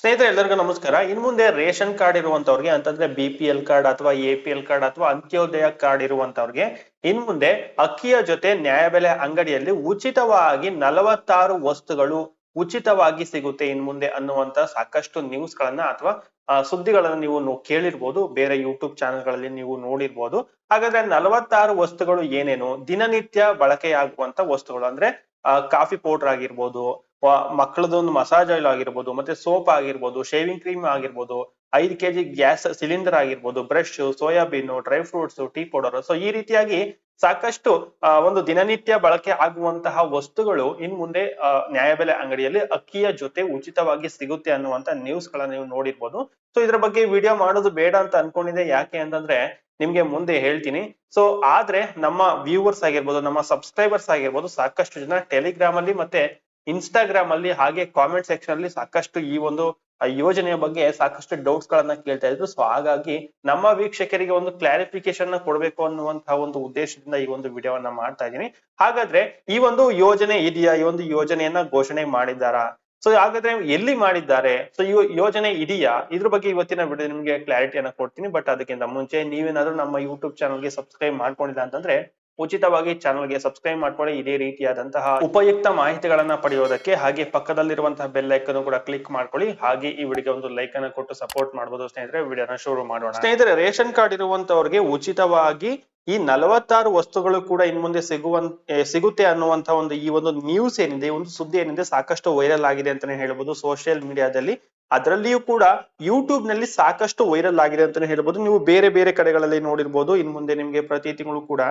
ಸ್ನೇಹಿತರೆ, ಎಲ್ಲರಿಗೂ ನಮಸ್ಕಾರ. ಇನ್ ಮುಂದೆ ರೇಷನ್ ಕಾರ್ಡ್ ಇರುವಂತವ್ರಿಗೆ ಅಂತಂದ್ರೆ ಬಿ ಪಿ ಎಲ್ ಕಾರ್ಡ್ ಅಥವಾ ಎ ಪಿ ಎಲ್ ಕಾರ್ಡ್ ಅಥವಾ ಅಂತ್ಯೋದಯ ಕಾರ್ಡ್ ಇರುವಂತವ್ರಿಗೆ ಇನ್ ಮುಂದೆ ಅಕ್ಕಿಯ ಜೊತೆ ನ್ಯಾಯಬೆಲೆ ಅಂಗಡಿಯಲ್ಲಿ ಉಚಿತವಾಗಿ ನಲವತ್ತಾರು ವಸ್ತುಗಳು ಉಚಿತವಾಗಿ ಸಿಗುತ್ತೆ ಇನ್ ಮುಂದೆ ಅನ್ನುವಂತ ಸಾಕಷ್ಟು ನ್ಯೂಸ್ ಗಳನ್ನ ಅಥವಾ ಸುದ್ದಿಗಳನ್ನ ನೀವು ಕೇಳಿರ್ಬೋದು. ಬೇರೆ ಯೂಟ್ಯೂಬ್ ಚಾನೆಲ್ಗಳಲ್ಲಿ ನೀವು ನೋಡಿರ್ಬೋದು. ಹಾಗಾದ್ರೆ ನಲವತ್ತಾರು ವಸ್ತುಗಳು ಏನೇನು? ದಿನನಿತ್ಯ ಬಳಕೆಯಾಗುವಂತ ವಸ್ತುಗಳು ಅಂದ್ರೆ ಕಾಫಿ ಪೌಡರ್ ಆಗಿರ್ಬೋದು ಮಕ್ಕಳದೊಂದು ಮಸಾಜ್ ಆಯಿಲ್ ಆಗಿರ್ಬೋದು, ಮತ್ತೆ ಸೋಪ್ ಆಗಿರ್ಬೋದು, ಶೇವಿಂಗ್ ಕ್ರೀಮ್ ಆಗಿರ್ಬೋದು, ಐದು ಕೆಜಿ ಗ್ಯಾಸ್ ಸಿಲಿಂಡರ್ ಆಗಿರ್ಬೋದು, brush soybean dry fruits, tea powder, so ಈ ರೀತಿಯಾಗಿ ಸಾಕಷ್ಟು ಒಂದು ದಿನನಿತ್ಯ ಬಳಕೆ ಆಗುವಂತಹ ವಸ್ತುಗಳು ಇನ್ ಮುಂದೆ ನ್ಯಾಯಬೆಲೆ ಅಂಗಡಿಯಲ್ಲಿ ಅಕ್ಕಿಯ ಜೊತೆ ಉಚಿತವಾಗಿ ಸಿಗುತ್ತೆ ಅನ್ನುವಂತ ನ್ಯೂಸ್ ಗಳನ್ನ ನೀವು ನೋಡಿರ್ಬೋದು. ಸೊ ಇದ್ರ ಬಗ್ಗೆ ವಿಡಿಯೋ ಮಾಡೋದು ಬೇಡ ಅಂತ ಅನ್ಕೊಂಡಿದೆ ಯಾಕೆ ಅಂತಂದ್ರೆ ನಿಮ್ಗೆ ಮುಂದೆ ಹೇಳ್ತೀನಿ. ಸೊ ಆದ್ರೆ ನಮ್ಮ ವ್ಯೂವರ್ಸ್ ಆಗಿರ್ಬೋದು, ನಮ್ಮ ಸಬ್ಸ್ಕ್ರೈಬರ್ಸ್ ಆಗಿರ್ಬೋದು ಸಾಕಷ್ಟು ಜನ ಟೆಲಿಗ್ರಾಮ್ ಅಲ್ಲಿ ಮತ್ತೆ ಇನ್ಸ್ಟಾಗ್ರಾಮ್ ಅಲ್ಲಿ ಹಾಗೆ ಕಾಮೆಂಟ್ ಸೆಕ್ಷನ್ ಅಲ್ಲಿ ಸಾಕಷ್ಟು ಈ ಒಂದು ಯೋಜನೆಯ ಬಗ್ಗೆ ಸಾಕಷ್ಟು ಡೌಟ್ಸ್ ಗಳನ್ನ ಕೇಳ್ತಾ ಇದ್ರು. ಸೊ ಹಾಗಾಗಿ ನಮ್ಮ ವೀಕ್ಷಕರಿಗೆ ಒಂದು ಕ್ಲಾರಿಫಿಕೇಶನ್ ಕೊಡಬೇಕು ಅನ್ನುವಂತಹ ಒಂದು ಉದ್ದೇಶದಿಂದ ಈ ಒಂದು ವಿಡಿಯೋವನ್ನ ಮಾಡ್ತಾ ಇದ್ದೀನಿ ಹಾಗಾದ್ರೆ ಈ ಒಂದು ಯೋಜನೆ ಇದೆಯಾ? ಈ ಒಂದು ಯೋಜನೆಯನ್ನ ಘೋಷಣೆ ಮಾಡಿದ್ದಾರಾ? ಸೊ ಹಾಗಾದ್ರೆ ಎಲ್ಲಿ ಮಾಡಿದ್ದಾರೆ? ಸೊ ಈ ಯೋಜನೆ ಇದೆಯಾ? ಇದ್ರ ಬಗ್ಗೆ ಇವತ್ತಿನ ವಿಡಿಯೋ ನಿಮ್ಗೆ ಕ್ಲಾರಿಟಿಯನ್ನ ಕೊಡ್ತೀನಿ. ಬಟ್ ಅದಕ್ಕಿಂತ ಮುಂಚೆ ನೀವೇನಾದ್ರೂ ನಮ್ಮ ಯೂಟ್ಯೂಬ್ ಚಾನಲ್ಗೆ ಸಬ್ಸ್ಕ್ರೈಬ್ ಮಾಡ್ಕೊಂಡಿಲ್ಲ ಅಂತಂದ್ರೆ ಉಚಿತವಾಗಿ ಚಾನಲ್ಗೆ ಸಬ್ಸ್ಕ್ರೈಬ್ ಮಾಡ್ಕೊಳ್ಳಿ. ಇದೇ ರೀತಿಯಾದಂತಹ ಉಪಯುಕ್ತ ಮಾಹಿತಿಗಳನ್ನ ಪಡೆಯೋದಕ್ಕೆ ಹಾಗೆ ಪಕ್ಕದಲ್ಲಿರುವಂತಹ ಬೆಲ್ ಐಕನ್ ಕೂಡ ಕ್ಲಿಕ್ ಮಾಡ್ಕೊಳ್ಳಿ. ಹಾಗೆ ಈ ಒಂದು ಲೈಕ್ ಅನ್ನ ಕೊಟ್ಟು ಸಪೋರ್ಟ್ ಮಾಡಬಹುದು ಸ್ನೇಹಿತರೆ. ವಿಡಿಯೋನ ಶುರು ಮಾಡೋಣ. ಸ್ನೇಹಿತರೆ, ರೇಷನ್ ಕಾರ್ಡ್ ಇರುವಂತವ್ರಿಗೆ ಉಚಿತವಾಗಿ ಈ ನಲವತ್ತಾರು ವಸ್ತುಗಳು ಕೂಡ ಇನ್ ಮುಂದೆ ಸಿಗುವಂತ ಸಿಗುತ್ತೆ ಅನ್ನುವಂತ ಒಂದು ಈ ಒಂದು ನ್ಯೂಸ್ ಏನಿದೆ, ಈ ಒಂದು ಸುದ್ದಿ ಏನಿದೆ ಸಾಕಷ್ಟು ವೈರಲ್ ಆಗಿದೆ ಅಂತಾನೆ ಹೇಳ್ಬೋದು. ಸೋಷಿಯಲ್ ಮೀಡಿಯಾದಲ್ಲಿ ಅದರಲ್ಲಿಯೂ ಕೂಡ ಯೂಟ್ಯೂಬ್ನಲ್ಲಿ ಸಾಕಷ್ಟು ವೈರಲ್ ಆಗಿದೆ ಅಂತಾನೆ ಹೇಳ್ಬೋದು. ನೀವು ಬೇರೆ ಬೇರೆ ಕಡೆಗಳಲ್ಲಿ ನೋಡಿರ್ಬೋದು. ಇನ್ ಮುಂದೆ ನಿಮ್ಗೆ ಪ್ರತಿ ತಿಂಗಳು ಕೂಡ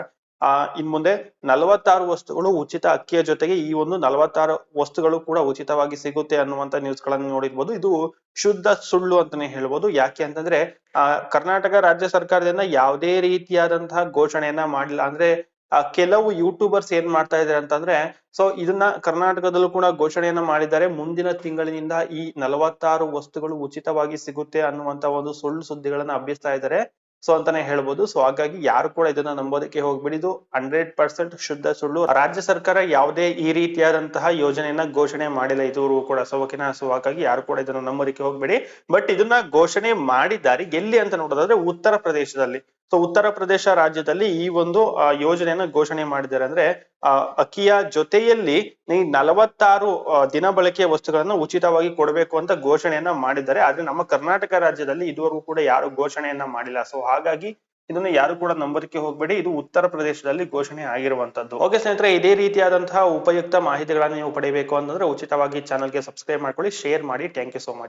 ಆ, ಇನ್ ಮುಂದೆ ನಲವತ್ತಾರು ವಸ್ತುಗಳು ಉಚಿತ ಅಕ್ಕಿಯ ಜೊತೆಗೆ ಈ ಒಂದು ನಲವತ್ತಾರು ವಸ್ತುಗಳು ಕೂಡ ಉಚಿತವಾಗಿ ಸಿಗುತ್ತೆ ಅನ್ನುವಂತ ನ್ಯೂಸ್ಗಳನ್ನು ನೋಡಿರ್ಬೋದು. ಇದು ಶುದ್ಧ ಸುಳ್ಳು ಅಂತಾನೆ ಹೇಳ್ಬೋದು. ಯಾಕೆ ಅಂತಂದ್ರೆ, ಆ, ಕರ್ನಾಟಕ ರಾಜ್ಯ ಸರ್ಕಾರದಿಂದ ಯಾವುದೇ ರೀತಿಯಾದಂತಹ ಘೋಷಣೆಯನ್ನ ಮಾಡಿಲ್ಲ ಅಂದ್ರೆ ಕೆಲವು ಯೂಟ್ಯೂಬರ್ಸ್ ಏನ್ ಮಾಡ್ತಾ ಇದಾರೆ ಅಂತಂದ್ರೆ ಸೊ ಇದನ್ನ ಕರ್ನಾಟಕದಲ್ಲೂ ಕೂಡ ಘೋಷಣೆಯನ್ನ ಮಾಡಿದ್ದಾರೆ. ಮುಂದಿನ ತಿಂಗಳಿನಿಂದ ಈ ನಲವತ್ತಾರು ವಸ್ತುಗಳು ಉಚಿತವಾಗಿ ಸಿಗುತ್ತೆ ಅನ್ನುವಂತ ಒಂದು ಸುಳ್ಳು ಸುದ್ದಿಗಳನ್ನ ಹಬ್ಬಿಸ್ತಾ ಇದ್ದಾರೆ ಸೊ ಅಂತಾನೆ ಹೇಳ್ಬೋದು. ಸೊ ಹಾಗಾಗಿ ಯಾರು ಕೂಡ ಇದನ್ನ ನಂಬೋದಕ್ಕೆ ಹೋಗ್ಬಿಡಿ ಇದು ಹಂಡ್ರೆಡ್ ಪರ್ಸೆಂಟ್ ಶುದ್ಧ ಸುಳ್ಳು. ರಾಜ್ಯ ಸರ್ಕಾರ ಯಾವುದೇ ಈ ರೀತಿಯಾದಂತಹ ಯೋಜನೆಯನ್ನ ಘೋಷಣೆ ಮಾಡಿಲ್ಲ ಇದುವರೆಗೂ ಕೂಡ. ಸೊ ಸೊ ಹಾಗಾಗಿ ಯಾರು ಕೂಡ ಇದನ್ನ ನಂಬೋದಕ್ಕೆ ಹೋಗ್ಬೇಡಿ. ಬಟ್ ಇದನ್ನ ಘೋಷಣೆ ಮಾಡಿದ್ದಾರೆ ಎಲ್ಲಿ ಅಂತ ನೋಡೋದಾದ್ರೆ ಉತ್ತರ ಪ್ರದೇಶದಲ್ಲಿ. ಸೊ ಉತ್ತರ ಪ್ರದೇಶ ರಾಜ್ಯದಲ್ಲಿ ಈ ಒಂದು ಯೋಜನೆಯನ್ನು ಘೋಷಣೆ ಮಾಡಿದ್ದಾರೆ. ಅಂದ್ರೆ ಅಕ್ಕಿಯ ಜೊತೆಯಲ್ಲಿ ಈ ನಲವತ್ತಾರು ದಿನ ಬಳಕೆಯ ವಸ್ತುಗಳನ್ನು ಉಚಿತವಾಗಿ ಕೊಡಬೇಕು ಅಂತ ಘೋಷಣೆಯನ್ನ ಮಾಡಿದ್ದಾರೆ. ಆದ್ರೆ, ನಮ್ಮ ಕರ್ನಾಟಕ ರಾಜ್ಯದಲ್ಲಿ ಇದುವರೆಗೂ ಕೂಡ ಯಾರು ಘೋಷಣೆಯನ್ನ ಮಾಡಿಲ್ಲ. ಸೊ ಹಾಗಾಗಿ ಇದನ್ನ ಯಾರು ಕೂಡ ನಂಬರಿಕೆ ಹೋಗ್ಬೇಡಿ. ಇದು ಉತ್ತರ ಪ್ರದೇಶದಲ್ಲಿ ಘೋಷಣೆ ಆಗಿರುವಂತದ್ದು. ಓಕೆ ಸ್ನೇಹಿತರೆ, ಇದೇ ರೀತಿಯಾದಂತಹ ಉಪಯುಕ್ತ ಮಾಹಿತಿಗಳನ್ನ ನೀವು ಪಡೆಯಬೇಕು ಅಂತಂದ್ರೆ, ಉಚಿತವಾಗಿ ಚಾನಲ್ಗೆ ಸಬ್ಸ್ಕ್ರೈಬ್ ಮಾಡ್ಕೊಳ್ಳಿ ಶೇರ್ ಮಾಡಿ. Thank you so much